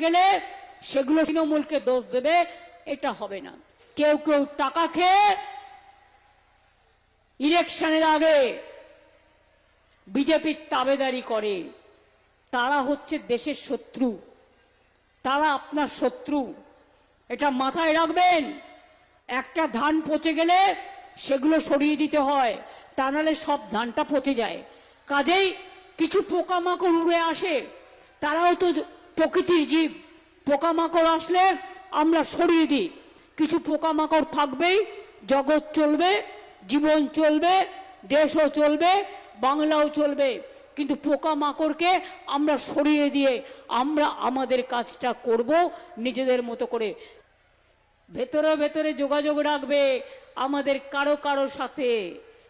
গেলে সেগুলো তৃণমূলকে দোষ দেবে, এটা হবে না। কেউ কেউ টাকা খেয়ে ইলেকশনের আগে বিজেপির তাবেদারি করে। তারা হচ্ছে দেশের শত্রু। তারা আপনার শত্রু। এটা মাথায় রাখবেন। একটা ধান পচে গেলে সেগুলো সরিয়ে দিতে হয়। তা নাহলে সব ধানটা পচে যায়। কাজেই কিছু পোকামাকড় উড়ে আসে। তারাও তো প্রকৃতির জীব, পোকামাকড় আসলে আমরা সরিয়ে দিই। কিছু পোকামাকড় থাকবেই, জগৎ চলবে, জীবন চলবে, দেশও চলবে, বাংলাও চলবে। কিন্তু পোকামাকড়কে আমরা সরিয়ে দিয়ে আমরা আমাদের কাজটা করব নিজেদের মতো করে। ভেতরে ভেতরে যোগাযোগ রাখবে আমাদের কারও কারও সাথে।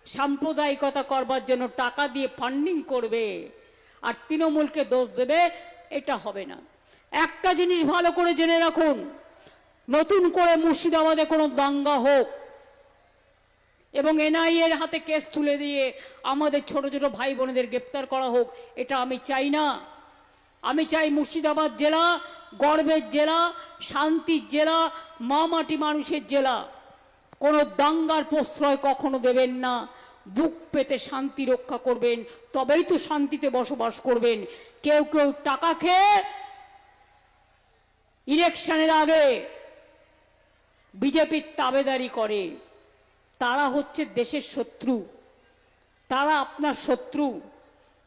সাম্প্রদায়িকতা করবার জন্য টাকা দিয়ে ফান্ডিং করবে। আর তৃণমূলকে দোষ দেবে এটা হবে না। একটা জিনিস ভালো করে জেনে রাখুন, নতুন করে মুর্শিদাবাদে কোনো দাঙ্গা হোক এবং এনআইএর হাতে কেস তুলে দিয়ে আমাদের ছোট ছোট ভাই বোনেদের গ্রেপ্তার করা হোক, এটা আমি চাই না। আমি চাই মুর্শিদাবাদ জেলা, গর্বের জেলা, শান্তির জেলা, মা মাটি মানুষের জেলা। কোনো দাঙ্গার প্রশ্রয় কখনো দেবেন না। বুক পেতে শান্তি রক্ষা করবেন, তবেই তো শান্তিতে বসবাস করবেন। কেউ কেউ টাকা খেয়ে ইলেকশনের আগে বিজেপির তাবেদারি করে। তারা হচ্ছে দেশের শত্রু, তারা আপনার শত্রু।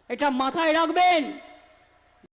এটা মাথায় রাখবেন।